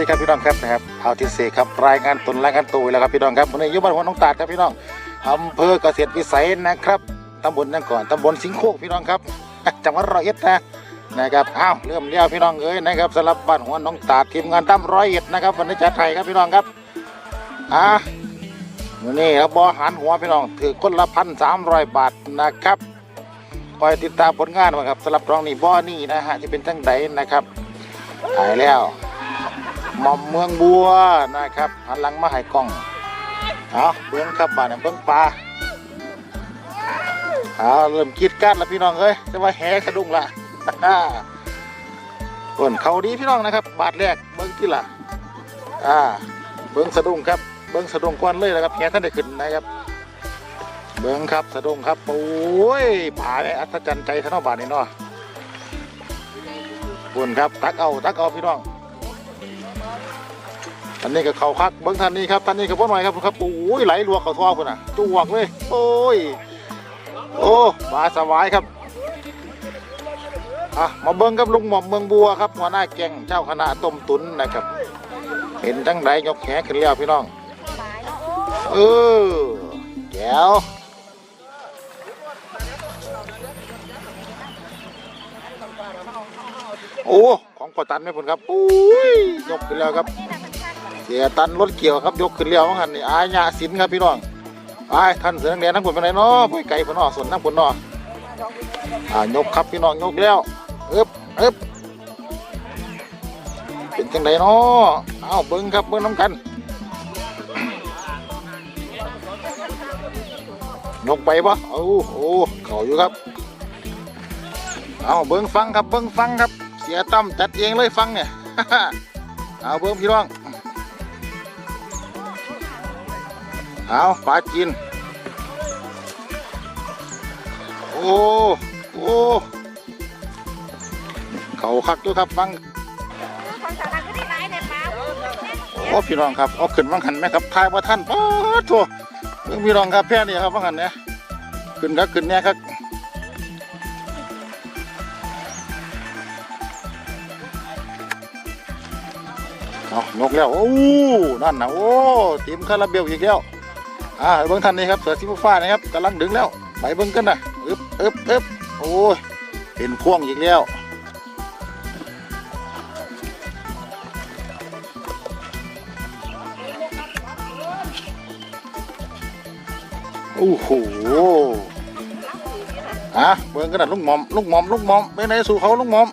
วัสดีครับพี่น้องครับนะครับเท่าที่เสกครับรายงานตนรายงานตัวแล้วครับพี่น้องครับวันนี้อยู่บ้านหัวน้องตาดครับพี่น้องอำเภอเกษตรวิสัยนะครับตำบลนั่นก่อนตำบลสิงโคกพี่น้องครับจังหวัดร้อยเอ็ดนะนะครับอ้าวเริ่มเลี้ยวพี่น้องเอ้ยนะครับสำหรับบ้านหัวน้องตาดทีมงานตั้มร้อยเอ็ดนะครับวันนี้จัดไทยครับพี่น้องครับอ่าวันนี้เราบอหันหัวพี่น้องถือคนละพันสามร้อยบาทนะครับคอยติดตามผลงานมาครับสำหรับรองนี่บ่อนี่นะฮะจะเป็นทั้งใดนะครับถ่ายแล้ว หม่อมเมืองบัวนะครับหันหลังมาให้กล้องเอาเบื้องครับบ้านเบื้องปลาเอาเริ่มกีดกัดแล้วพี่น้องเอ้ยจะว่าแหสะดุ้งละส่วนเขาดีพี่น้องนะครับ บาทแรกเบิ้องที่ละอ่าเบิ้องสะดุ้งครับเบิ้องสะดุ้งกวนเลยนะครับแหท่านได้ขึ้นนะครับ เบิ้องครับสะดุ้งครับโอ้ยผาเนี่ยอัศจรรย์ใจท่านเอาบาทนี่เนาะบุญครับ ตักเอาตักเอาพี่น้อง อันนี้ก็เขาคักเบิ้งท่านนี้ครับท่านนี้ก็บ่หน่อยครับครับโอ้ยไหลลวกเขาทอพุ่นอะจวกเลย โอ้ยโอ้ปลาสวายครับอะมาเบิ้งกับลุงหม่อมเมืองบัวครับหัวหน้าแกงเจ้าคณะต้มตุนนะครับ เห็นทั้งใดยกแขนขึ้นแล้วพี่น้องเออแก้วโอ้ของปอตันไม่ผลครับอุ้ยยกขึ้นแล้วครับ สียตันรถเกี่ยวครับยกขึ้นเรียวมั้งหันนี่อายาสินครับพี่น้องไอายท่านเสือนักเรียนทั้งผลเป็นไรเนาะไปไก่พนอส่วนทั้งผลนออ่ายกครับพี่น้องยกแล้วเอ๊บเอ๊บเป็นจังไดเนาะเอาเบิ้งครับเบิ้งน้ำกันยกไปปะโอ้โอ้เขาอยู่ครับเอาเบิ้งฟังครับเบิ้งฟังครับ เสียตั้มจัดเองเลยฟังเนี่ยเอาเบิ้งพี่น้อง เอาปลาจีนโอ้โอ้เขาคักด้วยครับฟังของสาวก็ได้ร้ายในปลาโอ้พี่น้องครับเอาขึ้นวังหันไหมครับทายว่าท่านป้าทัวเบิ่งพี่น้องครับแพ่นี่ครับวังหันเนี่ยขึ้นครับขึ้นเนี่ยครับเอานกแล้ว โอ้ นั่นนะโอ้ทีมคาราเบลอีกแล้ว อ่าเบิ้งท่านนี่ครับเสือสีฟ้านะครับกำลังดึงแล้วไปเบิ้งกันนะอึบอึบอึบโอ้ยเป็นพ่วงอีกแล้วโอ้โหอะเบิ่งกันนะลุงหมอมลุงหมอมลุงหมอมไปไหนสู่เขาลุงหมอม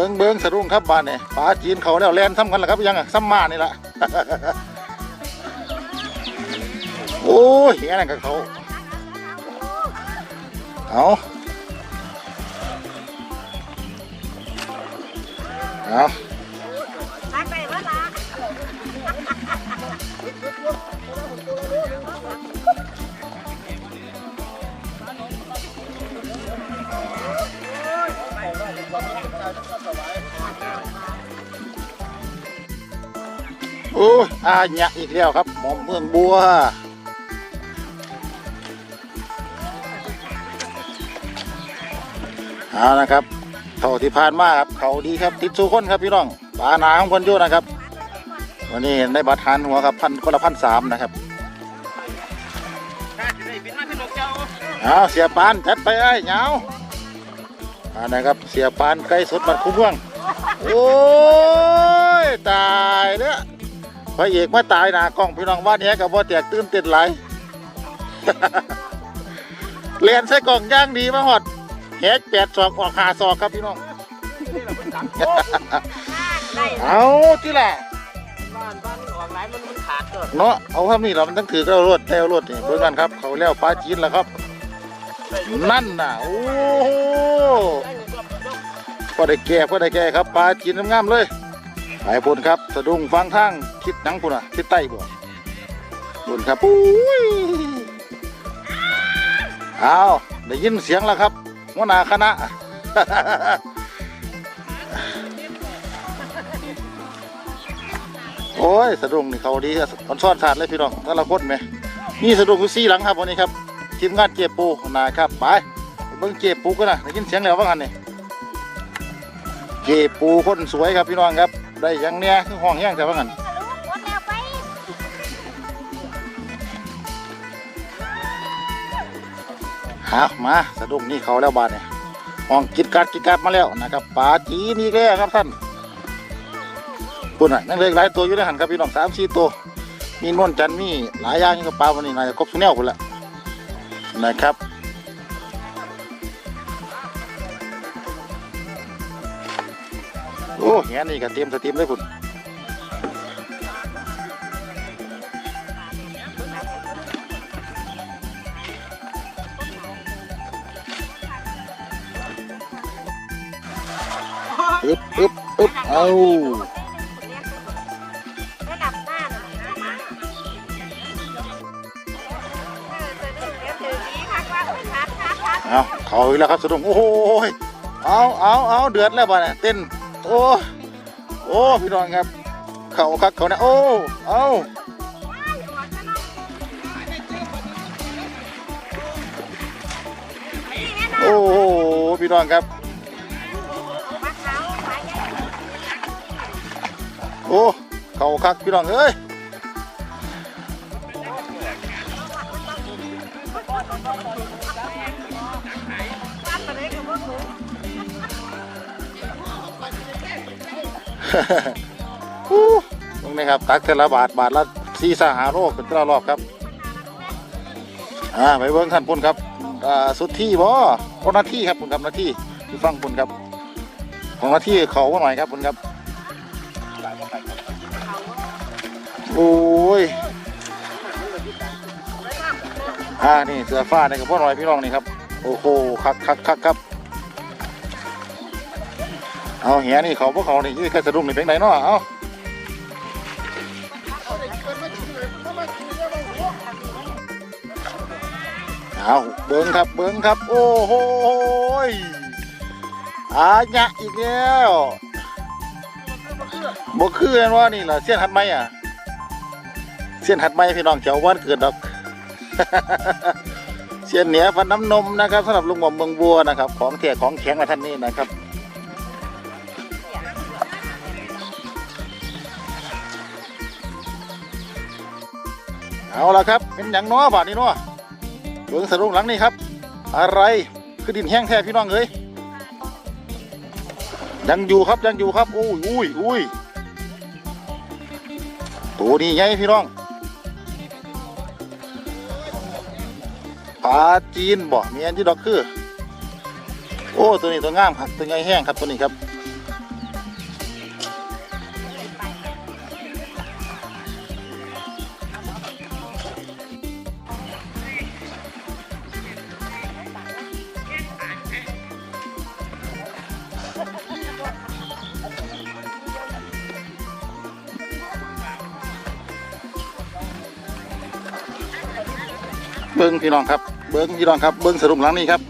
บิ่งเบิงสะดุ้งครับบ้านนี่ปลาจีนเขาแล้วแลนซ้ำกันแหละครับยังอะซ้ำมานี่ละโอ้ยอย่างนั้นกับเขาเอาเอา อ้ยอาหยะอีกแล้วครับ หมอมเมืองบัวเอานะครับเท่าที่ผ่านมาครับเขาดีครับติดสู้คนครับพี่น้องปลาหนาของคนยู่นะครับ วันนี้ได้บัตรทานหัวครับพันคนละพันสามนะครับเอาเสียปานจัดไปไอ้เหงาอันนะครับเสียปานไก่สดบัดคุ้มเมืองโอ้ย ตายเนี่ย พระเอกมาตายหนากล้องพี่น้องบ้านเนี้ยกับว่าแตกตื่นเต้นหลเรียนใส่กล่องย่างดีมาหอดแหกแปดศอกออกหาศอกครับพี่น้อง เอาที่ละบ้านบ้านออกหลายมันมันขาดเกิดเนาะเอาครับนี่เรามันต้องถือก็รถแถวรถนี่เบิ่งกันครับ เขาแล้วปลาจีนแล้วครับ นั่นน่ะ โอ้พอได้แก่พอได้แก่ครับปลาจีนงามเลย ไปพุ่นครับสะดุ้งฟังทางคิดหนังพุ่นอะคิดใต้บ่พุ่นครับปุ้ยเอาได้ยินเสียงแล้วครับหัวหน้าคณะโอ้ยสะดุ้งนี่เขาดีอ่อนซ่อนสาดเลยพี่น้องแต่ละคนไหมนี่สะดุ้งอยู่สี่หลังครับวันนี้ครับทีมงานเจ็บปูนะครับไปไปเบิ่งเจ็บปูกันนะได้ยินเสียงแล้วว่างันนี่เก็บปูคนสวยครับพี่น้องครับ ได้ยังเนี้ยคือห้องแห้งแต่ว่างั้นหมดแล้วไปหามาสะดุ้งนี่เขาแล้วบาดเนี่ยห้องกิดกัดกิดกัดมาแล้วนะครับปลาจีนี่แกครับท่านปุ่นอะนั่นเลยหลายตัวอยู่ในหันครับพี่น้องสามสี่ตัวมีนวลจันมีหลายอย่างนี่ก็ปลาวันนี้น่าจะครบทุกแนวคนละนะครับ โอ้เงี้ยนี่ก็เตรียมสตรีมเลยคุณอึบอึบอึบเอาระดับหน้าหน่อยนะมาเออเดี๋ยวเดี๋ยวถือดีคักว่าอุ้ยคักคักคักเอาเขาอีกแล้วครับสะดุ้งโอ้โหยเอาเอาเอาเดือดแล้วบ่เนี่ยเต้น อ้ โอ้ พี่น้องครับ เขาคักเขานะ โอ้ เอาโอ้โห พี่น้องครับ โอ้ เขาคักพี่น้องเอ้ย ตรงนี้ครับตักเทละบาทบาทละสี่สาหาโลเป็นตละรอบครับอ่าไปเบิ้งท่านพุ่นครับอ่าสุดที่บ่คนหน้าที่ครับพุ่นครับหน้าที่ที่ฟังพุ่นครับ ของหน้าที่เขาว่าหน่อยครับพุ่นครับโอ้ยอ่านี่เสือฟ้านี่กับพ่อหน่อยพี่น้องนี่ครับโอ้โหคักคักคักครับ เอาเหียนี่เขาพวกเขานี่ยี่แค่สะดุ้งนี่เป็นไงเนาะเอาเอาเบิ้งครับเบิ้งครับ โอ้โหยอาญะอีกแล้วบ่คือแน่นว่านี่ล่ะเสี้ยนหัดไหมอะเสี้ยนหัดไหมพี่น้องเจ้าวันเกิดดอกเสี้ยนเหนียฟันน้ำนมนะครับสำหรับลุงหม่อมเมืองบัวนะครับ ของเถี่ยของแข็งมาท่านนี้นะครับ เอาละครับ เป็นอย่างน้อบาทนี้เนาะเบิ้งสรุปหลังนี่ครับ อะไรคือดินแห้งแท้พี่น้องเอ้ยยังอยู่ครับยังอยู่ครับอุ้ยอุ้ยอุ้ยตัวนี้ไงพี่น้องปลาจีนบ่มีอันที่ดอกคือ โอ้ตัวนี้ตัวงามครับตัวใหญ่แห้งครับตัวนี้ครับ พี่น้องครับเบิ้งพี่น้องครับเบิ้งสรุปหลังนี้ครับ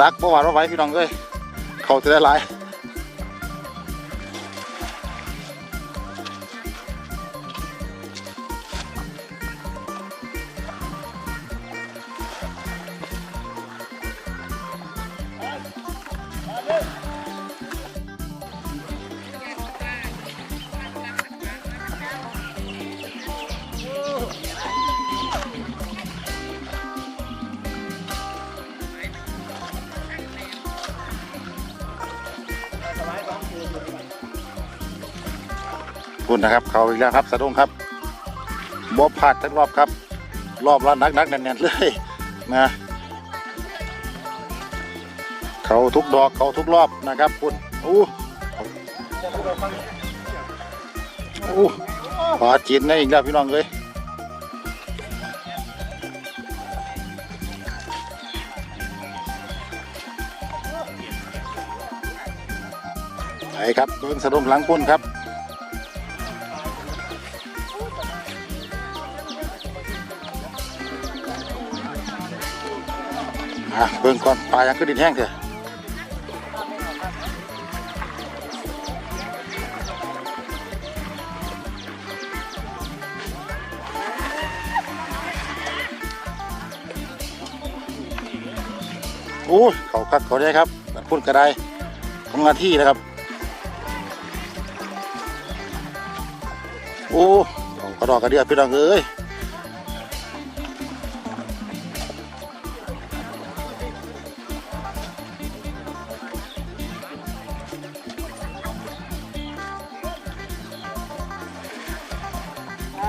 ตักประวัติว่าไว้พี่น้องเอ้ยเขาจะได้หลาย เขาอีกแล้วครับสะดุ้งครับบอบพลาดทั้งรอบครับ รอบละนักนักๆแน่นๆเลยนะเขาทุกดอกเขาทุกรอบนะครับคุณอู้อู้ปลาจีนนี่อีกแล้วพี่น้องเลยไปครับเดินสะดุ้งหลังคุณครับ อะเบิ่งก่อนปลายังขึ้นดินแห้งเถอะโอ้ยเขาคักเขาได้ครับพุ่นกระไดของหน้าที่นะครับ โอ้เอากระดอกกระเดียพี่น้องเอ้ย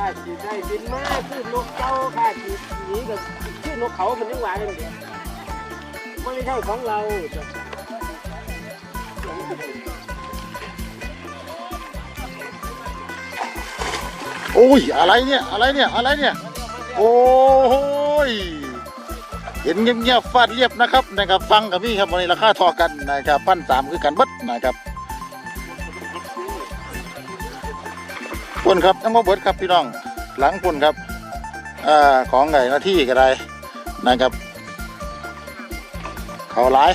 ข้าจีได้บินมาคือนนกเจ้าข้าจีหนีกับชื่อนกเขามันยังหวานเลยเดียวไม่ใช่ของเราจะโอ้ยอะไรเนี่ยอะไรเนี่ยอะไรเนี่ยโอ้ยเห็นเงียบๆฟาดเรียบนะครับนะครับฟังกับพี่ครับวันนี้ราคาทอกันนะครับพันสามคือกันบัดนะครับ ปุ่นครับต้องมาเบิดครับพี่น้องหลังปุ่นครับอ่าของไงหน้าที่ก็ได้นะครับ เขาหลาย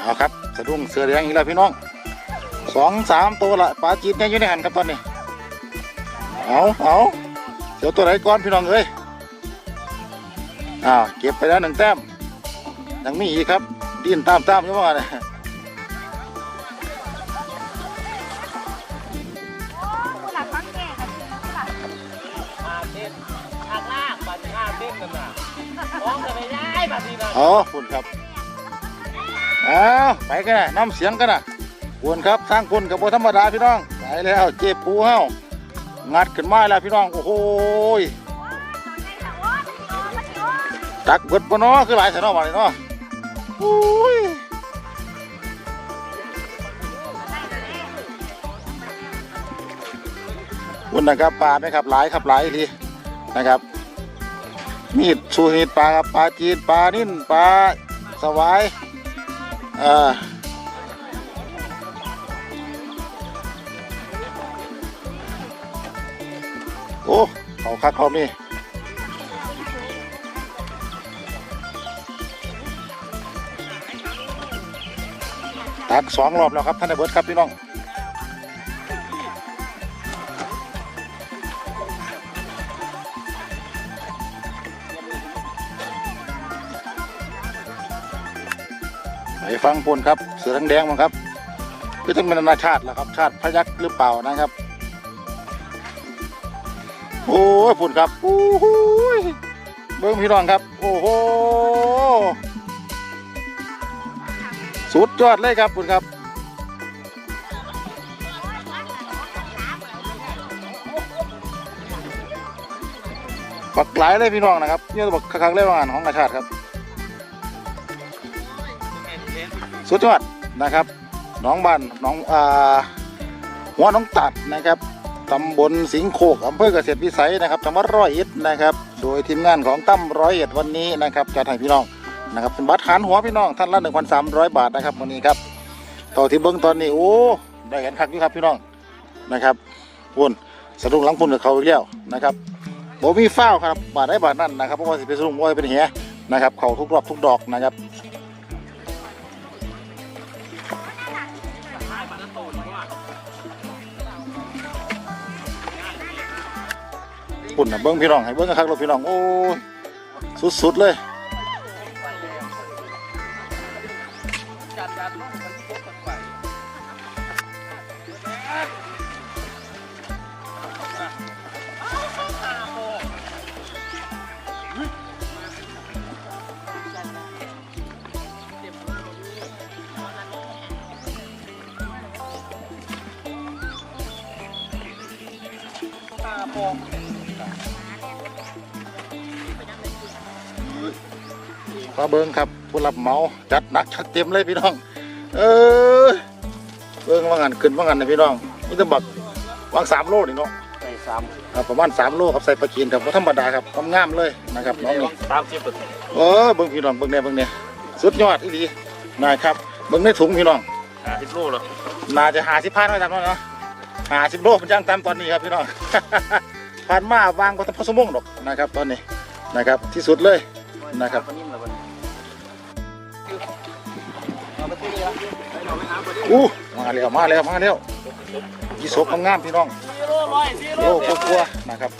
เอาครับสะดุ้งเสือเหลืองอีกแล้วพี่น้องสองสามตัวละปลาจีนยังอยู่ในหันครับตอนนี้เอาเอาเดี๋ยวตัวไหนก่อนพี่น้องเอ้ยอ่าเก็บไปแล้วหนึ่งแต้มยังมีอีกครับ ดินตามตามๆอยู่ว่าเนี่ยหลักฟังแก่กับผู้หลักมาเต้นทางลากบัดนี้ห้าเต้นกันน่ะมองกันไม่ได้บัดนี้นะเอาคุณครับเอาไปกันนะน้ำเสียงกันนะคุณครับสร้างคุณกับโบธรรมดาพี่น้องไปแล้วเจ็บปูเฮางัดขึ้นมาแล้วพี่น้องโอ้โหตักเบิดปนาะคือหลายแถวเนาะมาเลยเนาะ อ้ยคุณนนะครับปลาไหมครับหลายครับหลายทีนะครับ มีดสูนีดปลาครับปลาจีนปลานิ่นปลาสวายอ่าโอ้เขาคักเขานี่ ตักสองรอบแล้วครับท่านนายเบิร์ดครับพี่น้องไปฟังพลครับเสือทั้งแดงมั้งครับคือต้องเป็นนานาชาติแหละครับ ชาติพยักหรือเปล่านะครับ โอ้ยพุ่นครับโอ้โหยเบิ้งพี่น้องครับ โอ้โห สุดยอดเลยครับพุ่นครับปักหลายเลยพี่น้องนะครับนี่ต้องบอกคักๆเลยว่างานของนาชาติครับ สุดยอดนะครับน้องบ้านน้องอ่าหัวน้องตัดนะครับตำบลสิงโขกอำเภอเกษตรวิสัยนะครับจังหวัดร้อยเอ็ดนะครับ โดยทีมงานของตั้มร้อยเอ็ดวันนี้นะครับจัดให้พี่น้อง นะครับเป็นบัตรหารหัวพี่น้องท่านละหนึ่งพันสามร้อยบาทนะครับวันนี้ครับต่อที่เบิ้งตอนนี้โอ้ได้เห็นคักอยู่ครับพี่น้องนะครับพุ่นสะดุ้งหลังพุ่นกับเขาอีกแล้วนะครับโบมีฟ้าวครับบาทได้บาทนั่นนะครับเพราะว่าสิเป็นสะดุ้งว่าเป็นเหี้ยนะครับเขาทุกรอบทุกดอกนะครับปุ่นนะเบิ้งพี่น้องให้เบิ้งกันครับเราพี่น้องโอ้ยสุดๆเลย ปมาเบิ้งครับ ผู้รับเหมาจัดหนักจัดเต็มเลยพี่น้อง เออเบิ้งว่างันขึ้นว่างันนะพี่น้องนี่จะบักวางสามโลนี่เนาะใส่ซ้ครับประมาณสามโลครับใส่ปลากีนครับบ่ธรรมดาครับงามๆเลยนะครับน้องนี่ำสามสิบเปอร์เซ็นต์เออเบิ้งพี่น้องเบิ้งเนี่ยเบิ้งเนี่ยสุดยอดอีหลีนะครับเบิ้งในถุงพี่น้องห้าสิบโลแล้วน่าจะหาสิบพันไว้ตามนั้นเนาะหาสิบโลมันจังตามตอนนี้ครับพี่น้องผ่านมาวางก็ต้องพอสมงดอกนะครับ ตอนนี้นะครับที่สุดเลยนะครับ อาไปที่เรือไปหน่อยไปหาพอดีอู้มาแล้วมาแล้วมาแล้วยี่สกงามๆพี่น้องกิโลร้อยสี่โลโลกกลัวๆนะครับ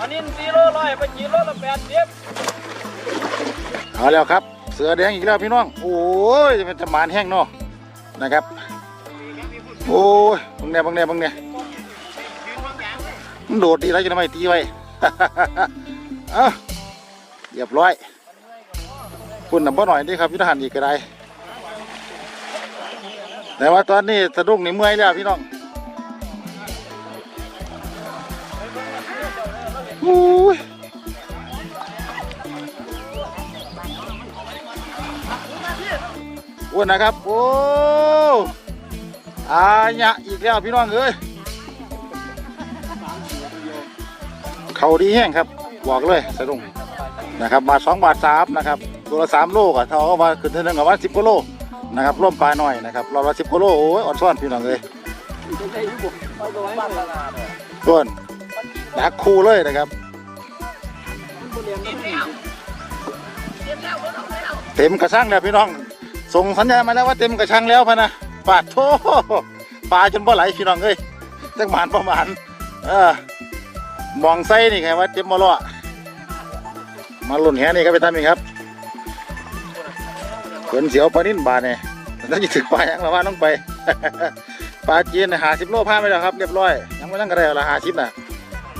อันนี้สี่โลร้อยไปกี่โลละแปดสิบเอาแล้วครับ เสือแดงอีกแล้วพี่น้องโอ้ยจะเป็นจะมานแห้งเนาะนะครับโอ้ยบังเนี่ยบังเนี่ยบังเนี่ยมันโดดดีแล้วจะทำไมตีไว้เอ้าเรียบร้อยคุณนำบ่หน่อยนี่ครับยุทธหันอีกก็ได้ แต่ว่าตอนนี้สะดุ้งนี่เมื่อยแล้วพี่น้องโอ้ยอ้วนนะครับ โอ้อาญะอีกแล้วพี่น้องเอ้ยเขาดีแห้งครับบอกเลยสะดุ้งนะครับบาทสองบาทสามนะครับตัวละสามโลกอะเท่ากับว่าขึ้นเท่านึงกับว่าสิบกิโล นะครับร่มปลาหน่อยนะครับรอบละสิบกิโลโอ้ยอ่อนซ้อนพี่น้องเอ้ยส่วนดักคู่เลยนะครับ เต็มกระชังแล้วพี่น้อง ส่งสัญญาณมาแล้วว่าเต็มกระชังแล้วพะนะปาดโทปลาจนบ่ไหลพี่น้องเอ้ยจักหมานประมาณเออมองไส้นี่ไงว่าเต็มบ่รอมาหล่นแหนี่ครับไปทำเองครับ ขนเสียวปลานิ่นบาดเนี่ยแล้วจะถึงปลายังละว่าต้องไป ปลาจีนหาสิบโลพานไปแล้วครับเรียบร้อย ยังไม่ต้งกระไรละหาสิบนะ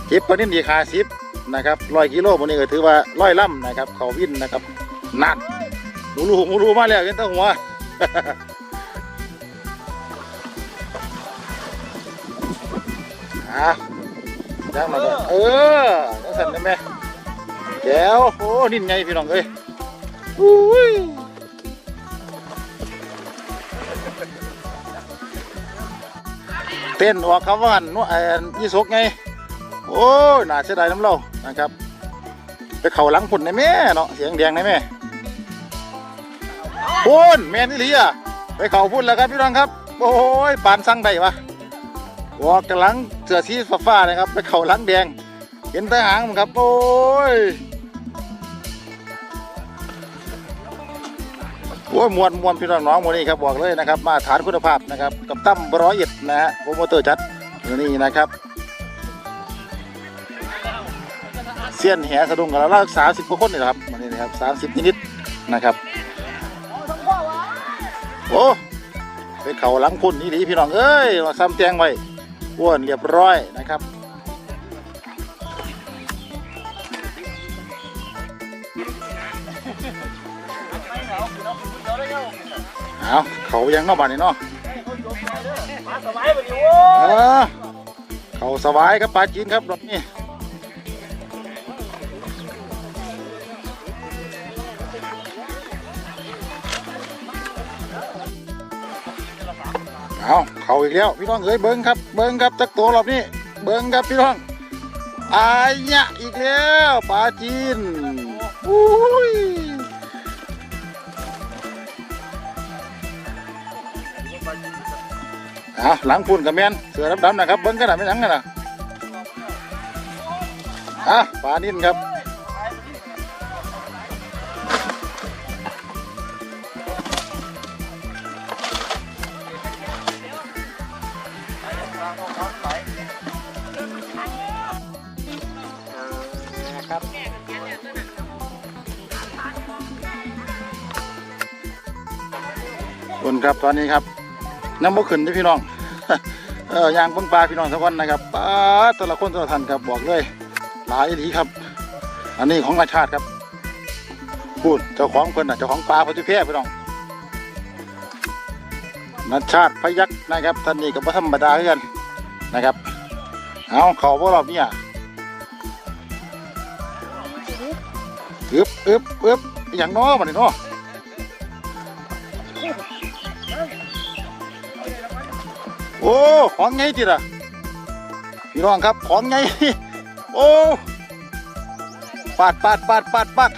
เก็บปลานิ่นดีหาสิบนะครับร้อยกิโลวกนี้ก็ถือว่าร้อยล่ำนะครับ เขาวิ่นนะครับนัดหมูรูหมูรูมาแล้วเห็นตั้งหัวอะย่างมาก่อนเออจังสั่นได้ไหมแก้วโอ้นิ่นไงพี่น้องเอ้ยอุ้ย ต้นออกคำว่าหันนู่นไอ้ยี่สกไงโอ้ยน่าเสียดายน้ำเล่านะครับไปเข่าหลังพุ่นในแม่เนาะเสียงแดงในแม่พูนแมนนี่ลีอะไปเข่าพูดแล้วครับพี่น้องครับ โอ้ยปานสั่งได้ปะวอกจากหลังเสือสีฟ้าๆนะครับ ไปเข่าหลังแดง เห็นแต่หางมันครับ โอ้ย โอ้ยมวนมวนพี่น้องน้องมวนนี่ครับบอกเลยนะครับ มาฐานคุณภาพนะครับ กับตั้มร้อยเอ็ดนะฮะโปรโมเตอร์จัดอยู่นี่นะครับเสี้ยนแหสะดุ้งกันแล้วสามสิบกว่าคนนี่แหละครับวันนี้นะครับสามสิบนิดๆนะครับโอ้ไปเขาหลังคุณนี่ดีพี่น้องเอ้ยมาซ้ำแจงไว้อ้วนเรียบร้อยนะครับ เอาเขายังเนอกบ้านนี่เนาะมาสบายไปดิโว้เออเขาสบายครับปลาจีนครับรถนี่เอาเขาอีกแล้วพี่น้องเอ้ยเบิ้งครับเบิ้งครับจักตัวรอบนี้เบิ้งครับพี่น้องอายะอีกแล้วปลาจีนอุ้ย อาหลังพุ่นกับแมนเสือดำๆนะครับเบิ้งกันนะไม่ยังกันนะอะปลานิ่นครับครับคนครับตอนนี้ครับ น้ำบกขึ้นที่พี่น้องเออยางเบิ้งปลาพี่น้องสักวันนะครับปลาแต่ละคนแต่ละท่านครับบอกเลยหลายทีครับ อันนี้ของอาชาติครับ พูดเจ้าของเพิ่นน่ะเจ้าของปลาพัทุเพศพี่น้องนัชชาติพยักนะครับท่านนี้ก็บ่ธรรมดาเพื่อนนะครับ เอาเขาพวกเราเนี่ยอึบอึบอึบอย่างน้อมันนี่น้อ โอ้ของไงจีล่ะพี่น้องครับของไงโอ้ปาดปาดปาดปาดปาด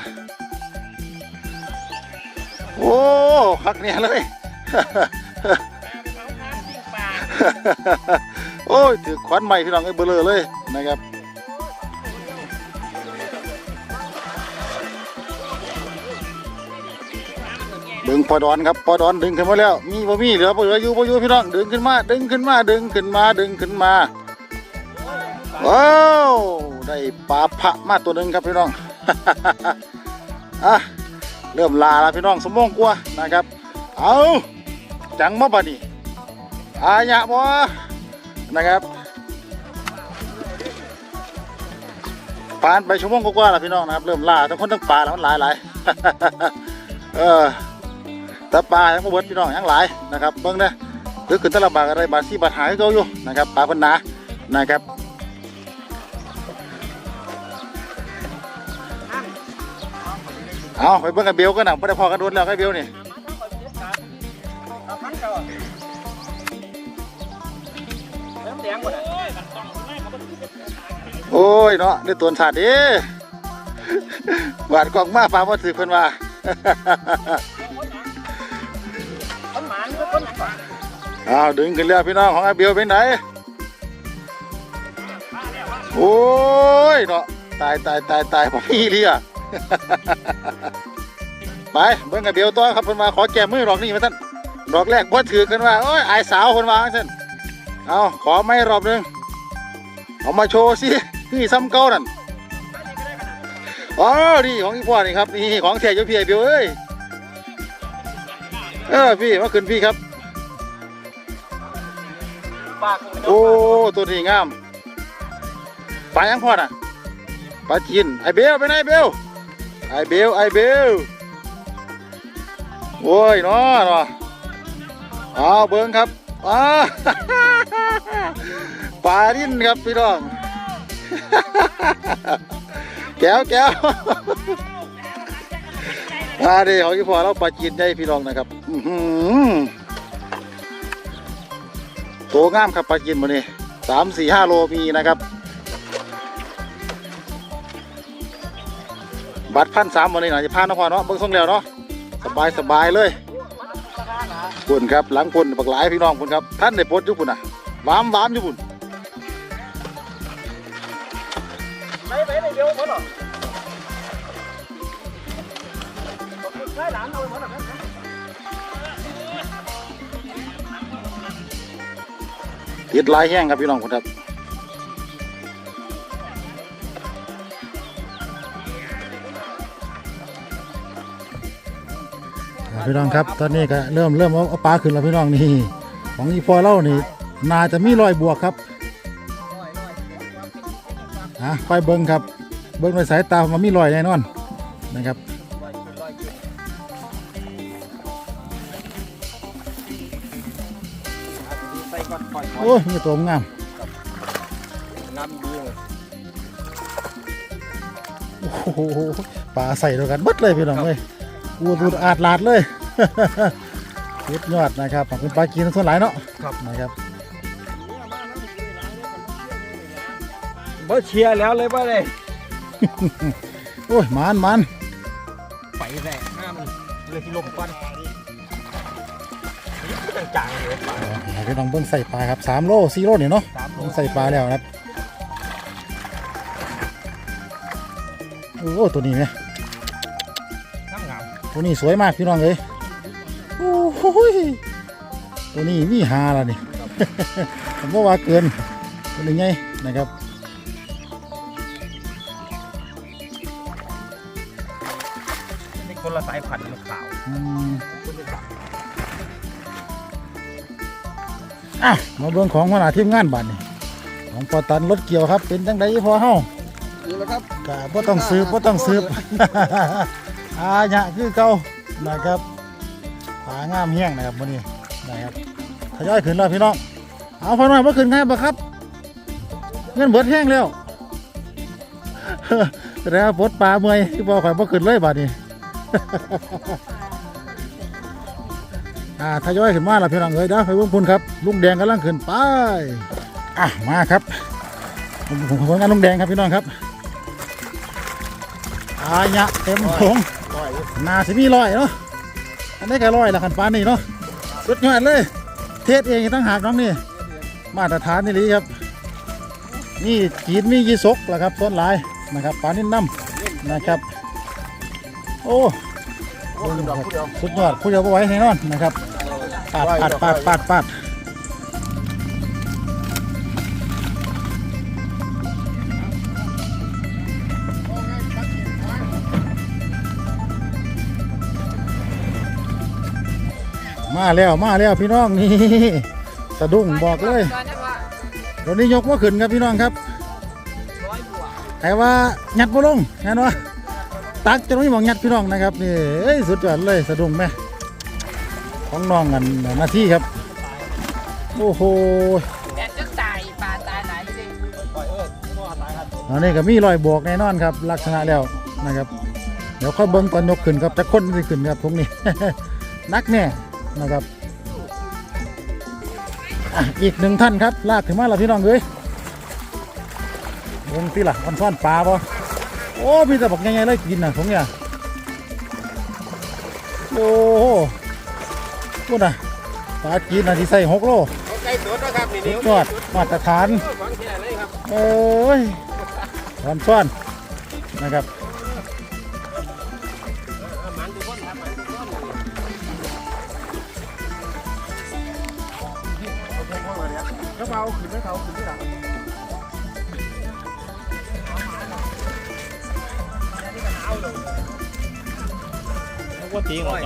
โอ้หักเนี่ยเลยโอ้ยถือขวันใหม่พี่น้องไอ้เบลอเลยนะครับ ดึงพอดอนครับพอดอนดึงขึ้นมาแล้ว มีบ่มีเหลือบ่เหลืออยู่บ่อยู่พี่น้องดึงขึ้นมา ดึงขึ้นมาดึงขึ้นมาดึงขึ้นมาว้าวได้ปลาพระมาตัวหนึ่งครับพี่น้องอะเริ่มลาแล้วพี่น้องสมองกลัวนะครับ เอาจังมาบะนี่อายะบ่นะครับผ่านไปชั่วโมงกว่าแล้วพี่น้องนะครับ เริ่มล่าทั้งคนทั้งปลาแล้วมันหลายหลายเออ ต่ปลายังบ่เบิดพี่น้องยังหลายนะครับเบิ่งเด้อหรือขึ้นแตละบาอะไรบาทสี่บาทหายก็อยู่นะครับปลาเพิ่นหนานะครับเอาไปเบิ่งกันเบลกันนะไม่ได้พอกันโดนแล้วไอ้เบลนี่โอ้ยเนาะได้ตัวสาดดิหวาดกล่องมาฟ้ามาถือเพิ่นว่า อ้าวดึงขึ้นเรือพี่น้องของไอ้เบลเป็นไหน โอ้ยเนาะตายตายตายตายพอพี่เรือไปเบิ่งกับเบลตัวครับเพิ่นมาขอแก้มือดอกนี้มาท่านดอกแรกบ่ถือกันว่าโอ้ยไอายสาวเพิ่นว่าจังซั่นเอาขอไม่รอบหนึงเอามาโชว์สินี่ซ้ำเก่านั่นอ๋อนี่ของอีพ่อนี่ครับนี่ของแท้อยู่พี่ไอ้เบลเอ้ยเออพี่มาขึ้นพี่ครับ โอ้ตัวนี้งามปลายังพอน่ะปลาจีนไอเบลไปไหนเบลไอเบลไอเบลโอ้ยนาะเนาะเอาเบิ้งครับอ้าปลาดิ้นครับพี่น้องแก้วแก้วปลาดีของยี่พอเราปลาจีนใหญ่พี่น้องนะครับ อื โตงามครับปลากินมาเนี่ยสามสี่ห้าโลมีนะครับ บัตรพันสามวันนี้หน่อยจะพานนครเนาะเบิ้งส่งแล้วเนาะสบายสบายเลยคุณครับหลังคุณปักหลายพี่น้องคุณครับท่านได้ปลดอยู่ปุ่นอะวามวามอยู่ปุ่น ติดลายแห้งครับพี่น้องปุ่นครับพี่น้องครับ ตอนนี้ก็เริ่มเริ่มเอาปลาขึ้นแล้วพี่น้องนี่ของอีพอเล่านี่นาจะมีรอยบวกครับอะค่อยเบิ้งครับ เบิ้งด้วยสายตามันมีรอยแน่นอนนะครับ ก่อนปล่อยโอ้ยมีตัวงามน้ำดีเลยโอ้โหปลาใส่ด้วยกันเบิดเลยพี่น้องเลยอูดูอาดลาดเลยสุดยอดนะครับเป็นปลากินส่วนหลายเนาะครับนะครับเบอร์เชียร์แล้วเลยว่าเลยโอ้ยมันมันไปแรงหน้ามันเลยที่ลมควัน จางๆเลยอ๋อพี่น้องเบิ้งใส่ปลาครับสามโลสี่โลเนี่ยเนาะสามโลต้องใส่ปลาแล้วนะครับโอ้ตัวนี้เนี่ยน้ำงามตัวนี้สวยมากพี่น้องเลยโอ้โหยตัวนี้มีหาแล้วนี่ ผมว่าว่าเกินตัวนี้ไงนะครับในคนละสายพันธุ์มันขาวอืม อะมาเบิ่งของหัวหน้าทีมงานบ้านนี่ของปอตันรถเกี่ยวครับ เป็นจังไดพอเฮานี่แหละครับก็บ่ต้องซื้อบ่ต้องซื้ออาหยะคือเก่านะครับปลางามเฮี้ยงนะครับมื้อนี้นะครับทยอยขึ้นแล้วพี่น้องเอาพอหน่อยบ่ขึ้นง่ายบ่ครับ เงินเบิดแห้งแล้วแล้วปลดปลาเมื่อยที่บ่ข่อยบ่ขึ้นเลยบัดนี้ อ่าทยอยขึ้นมาแล้วพี่น้องเอ้ยเด้อไปเบิ่งพุ่นครับลุงแดงกำลังขึ้นไปอะมาครับผมผมผลงานลุงแดงครับพี่น้องครับอาญะเต็มถงนาสิมีร้อยเนาะอันนี้ก็ร้อยละขันปานนี่เนาะสุดยอดเลย เทศเองตั้งหากน้องนี่มาตรฐานนี่ลีครับนี่จีนมียีสกแหละครับต้นหลายนะครับปลานิ่น้ำนะครับ โอ้สุดยอดผู้เดียวบ่ไหวแน่นอนนะครับ ปาดปาดปาดปาดปาดมาแล้วมาแล้วพี่น้องนี่สะดุ้งบอกเลยตอนนี้ยกว่าขึ้นครับพี่น้องครับแต่ว่ายัดบ่ลงแนะเนาะตักจะไม่มองหยัดพี่น้องนะครับนี่สุดยอดเลยสะดุ้งไหม ของน้องกันหน้าที่ครับ โอ้โหแดดจะตายปลาตายไหนสิปล่อยเอิญมั่วตายครับอันนี้ก็มีรอยบวกแน่นอนครับ ลักษณะแล้วนะครับเดี๋ยวค่อยเบิ้งตอนยกขึ้นครับจะค้นสิขึ้นครับตรงนี้นักแน่นะครับอะอีกหนึ่งท่านครับ ลากถึงมาแล้วพี่น้องเอ้ยเบิ้งที่ล่ะมันซ่อนปลาปะโอ้พี่แต่บอกยังไงเลยกินน่ะผมเนี่ยโอ้โห พูดน่ะปลาจีนน่ะที่ใส่หกโลเอาไก่ตัวนะครับนี่สุนิ้ดวยอดมาตรฐานฟังแค่เลยครับเอ้ยซ่อนซ่อนนะครับหมันทุกคนครับหมันทุกคนกระเป๋าขึ้นให้เขาขึ้นที่หลังว่าตีหัวสองคนน่ะยกปตีเลยถือว่าป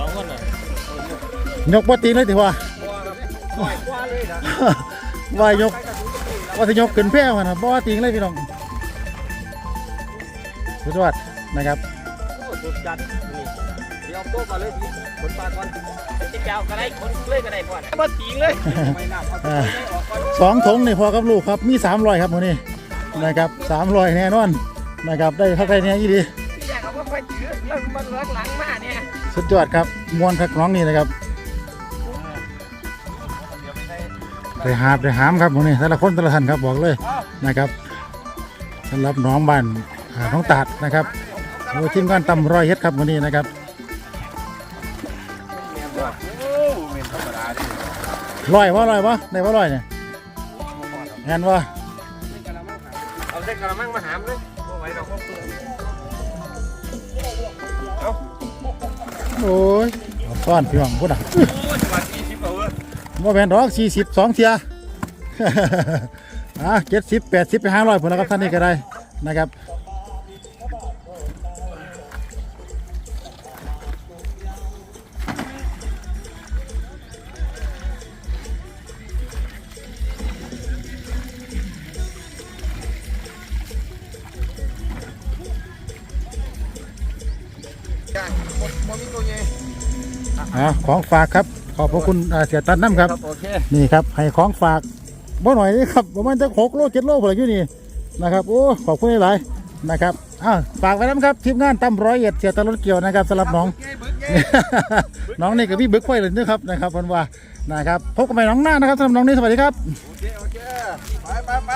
ล่อ ยกว่าเลยนะว่ายกว่าจะยกขึ้นแพ้มันนะบ่ว่าติงเลยพี่น้องสุดยอดนะครับโอ้สุดจัดนี่เดี๋ยวเอาโต๊ะมาเลยพี่ขนปลาก่อนจะเจ้าก็ได้ขนเลยก็ได้พ่อนะมาตีเลยไม่น่าเอาตัวไม่ออกก่อนสองถุงนี่พอกับลูกครับมีสามรอยครับมื้อนี้นะครับสามรอยแน่นอนนะครับได้เข้าใกล้เนี่ยอีดีพี่อยากเอาว่าไปถือแล้วมันหลังหลังมาเนี่ยสุดยอดครับมวนคักน้องนี่นะครับ ไปหาบไปหามครับมื้อนี้แต่ละคนแต่ละท่านครับบอกเลยนะครับสำหรับน้องบ้านอ่าน้องตาดนะครับโอ้ทีมงานตำรอยเฮ็ดครับมื้อนี้นะครับลอยวะลอยวะได้ปะลอยเนี่ยงานวะเอาเส้นกระมังมาหามเลยโอ้ไหวเราครบตัวโอ้ยเอาซ่อนพี่น้องพูดอะ โอ้ย ว้ยว่แม่นดอกสี่สิบสองเทียอะเจ็ดสิบแปดสิบไปห้าร้อยผลแล้วครับท่านนี้ก็ได้นะครับอะของฝากครับ ขอบพระคุณอ่าเสียตันน้ำครับ โอเคนี่ครับให้ของฝากบ่หน่อยนี่ครับประมาณจะหกโลเจ็ดโลพออยู่นี่นะครับโอ้ขอบคุณหลายๆนะครับอ้าวฝากไว้นะครับทีมงานตำร้อยเอ็ดเสียตะรถเกี่ยวนะครับสำหรับน้อง น้องนี่กับพี่บึกไฟเลยนะครับนะครับเพันว่านะครับพบกันใหม่น้องหน้านะครับสำหรับน้องนี่สวัสดีครับ โอเคโอเคไปไปไป